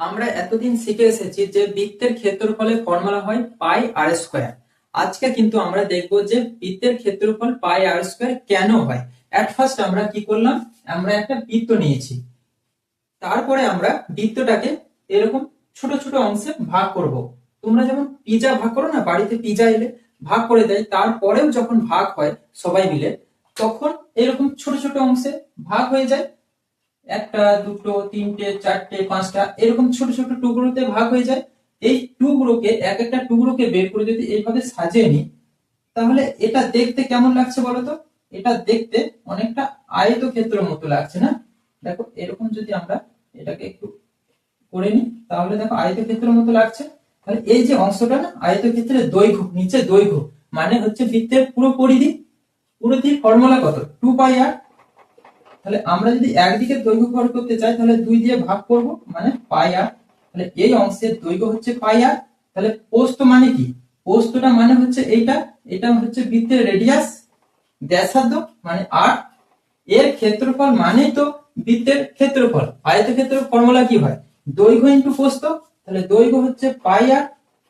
আমরা এতদিন শিখে এসেছি যে বৃত্তের ক্ষেত্রফলের ফর্মুলা হয় পাই আর স্কোয়ার। আজকে কিন্তু আমরা দেখব যে বৃত্তের ক্ষেত্রফল পাই আর স্কোয়ার কেন হয়। এট ফার্স্ট আমরা কি করলাম? আমরা একটা বৃত্ত নিয়েছি। তারপরে আমরা বৃত্তটাকে এরকম ছোট ছোট অংশে ভাগ করব। তোমরা যেমন পিজা ভাগ করো না, বাড়িতে পিজা এলে ভাগ করে দেয়, তারপরেও যখন ভাগ হয় সবাই মিলে, তখন এরকম ছোট ছোট অংশে ভাগ হয়ে যায়। একটা, দুটো, তিনটে, চারটে, পাঁচটা, এরকম ছোট ছোট টুকরোতে ভাগ হয়ে যায়। এই টুকরোকে, এক একটা টুকরোকে বের করে যদি এইভাবে সাজিয়ে নিই, তাহলে এটা দেখতে কেমন লাগছে বলতো এটা দেখতে অনেকটা আয়ত আয়তক্ষেত্রের মতো লাগছে না? দেখো, এরকম যদি আমরা এটাকে একটু করে নিই, তাহলে দেখো আয়ত আয়তক্ষেত্রের মতো লাগছে। তাহলে এই যে অংশটা না, আয়তক্ষেত্রের দৈর্ঘ্য নিচে দৈর্ঘ্য মানে হচ্ছে বৃত্তের পুরো পরিধি পুরোধির ফর্মুলা কত? টু পাই আর তাহলে আমরা যদি একদিকে দৈর্ঘ্য খরচ করতে চাই, তাহলে দুই দিয়ে ভাগ করব মানে পাই আর তাহলে এই অংশের দৈর্ঘ্য হচ্ছে পাই আর তাহলে পোস্ত মানে কি? পোস্তটা মানে হচ্ছে এইটা, এটা হচ্ছে বৃত্তের রেডিয়াস ব্যাসার্ধ মানে আর এর ক্ষেত্রফল মানেই তো বৃত্তের ক্ষেত্রফল। আয়তক্ষেত্রের ফর্মুলা কি হয় দৈর্ঘ্য ইন্টু পোস্ত। তাহলে দৈর্ঘ্য হচ্ছে পাই আর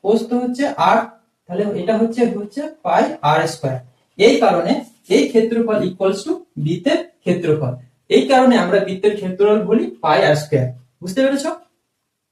পোস্ত হচ্ছে আর তাহলে এটা হচ্ছে হচ্ছে পাই আর স্কোয়ার এই কারণে এই ক্ষেত্রফল ইকুয়ালস টু বৃত্তের ক্ষেত্রফল। এই কারণে আমরা বৃত্তের ক্ষেত্রফল বলি পাই আর স্কোয়ার বুঝতে পেরেছ?